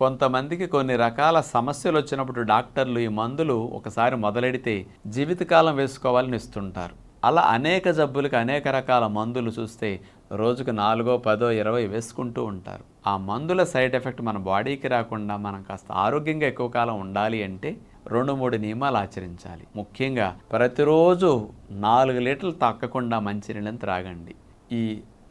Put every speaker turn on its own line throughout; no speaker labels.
కొంతమందికి కొన్ని రకాల సమస్యలు వచ్చినప్పుడు డాక్టర్లు ఈ మందులు ఒకసారి మొదలెడితే జీవితకాలం వేసుకోవాలని ఇస్తుంటారు. అలా అనేక జబ్బులకు అనేక రకాల మందులు చూస్తే రోజుకు నాలుగో పదో ఇరవై వేసుకుంటూ ఉంటారు. ఆ మందుల సైడ్ ఎఫెక్ట్ మన బాడీకి రాకుండా మనం కాస్త ఆరోగ్యంగా ఎక్కువ కాలం ఉండాలి అంటే రెండు మూడు నియమాలు ఆచరించాలి. ముఖ్యంగా ప్రతిరోజు నాలుగు లీటర్లు తక్కకుండా మంచినీళ్ళని త్రాగండి. ఈ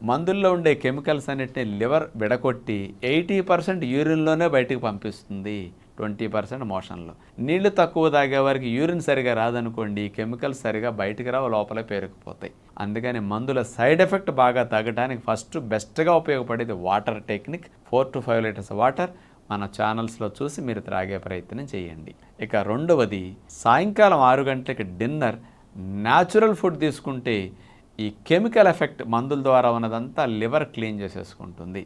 మందుల్లో ఉండే కెమికల్స్ అన్నిటిని లివర్ విడగొట్టి ఎయిటీ పర్సెంట్ యూరిన్లోనే బయటికి పంపిస్తుంది. ట్వంటీ పర్సెంట్ మోషన్లో. నీళ్ళు తక్కువ తాగే వారికి యూరిన్ సరిగా రాదనుకోండి కెమికల్స్ సరిగా బయటకు రావు లోపల పేరుకుపోతాయి. అందుకని మందుల సైడ్ ఎఫెక్ట్ బాగా తగ్గడానికి ఫస్ట్ బెస్ట్గా ఉపయోగపడేది water technique. Four to five litres water మన ఛానల్స్లో చూసి మీరు త్రాగే ప్రయత్నం చేయండి. ఇక రెండవది సాయంకాలం ఆరు గంటలకి డిన్నర్ న్యాచురల్ ఫుడ్ తీసుకుంటే ఈ కెమికల్ ఎఫెక్ట్ మందుల ద్వారా ఉన్నదంతా లివర్ క్లీన్ చేసేసుకుంటుంది.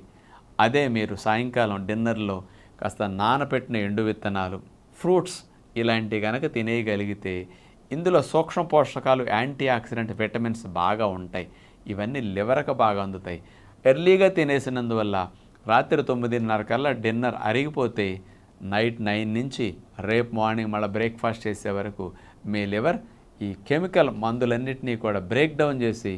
అదే మీరు సాయంకాలం డిన్నర్లో కాస్త నానపెట్టిన ఎండు విత్తనాలు ఫ్రూట్స్ ఇలాంటివి కనుక తినేయగలిగితే ఇందులో సూక్ష్మ పోషకాలు యాంటీ ఆక్సిడెంట్ విటమిన్స్ బాగా ఉంటాయి. ఇవన్నీ లివర్కి బాగా అందుతాయి. ఎర్లీగా తినేసినందువల్ల రాత్రి తొమ్మిదిన్నర కల్లా డిన్నర్ అరిగిపోతే నైట్ నైన్ నుంచి రేపు మార్నింగ్ మళ్ళీ బ్రేక్ఫాస్ట్ చేసే వరకు మీ లివర్ ఈ కెమికల్ మందులన్నింటినీ కూడా బ్రేక్ డౌన్ చేసి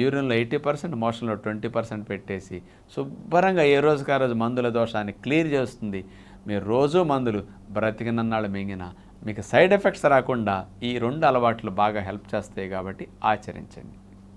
యూరిన్లో ఎయిటీ పర్సెంట్ మోషన్లో ట్వంటీ పర్సెంట్ పెట్టేసి శుభ్రంగా ఏ రోజుకి ఆ రోజు మందుల దోషాన్ని క్లియర్ చేస్తుంది. మీరు రోజు మందులు బ్రతికినన్నాళ్ళు మింగిన మీకు సైడ్ ఎఫెక్ట్స్ రాకుండా ఈ రెండు అలవాట్లు బాగా హెల్ప్ చేస్తాయి కాబట్టి ఆచరించండి.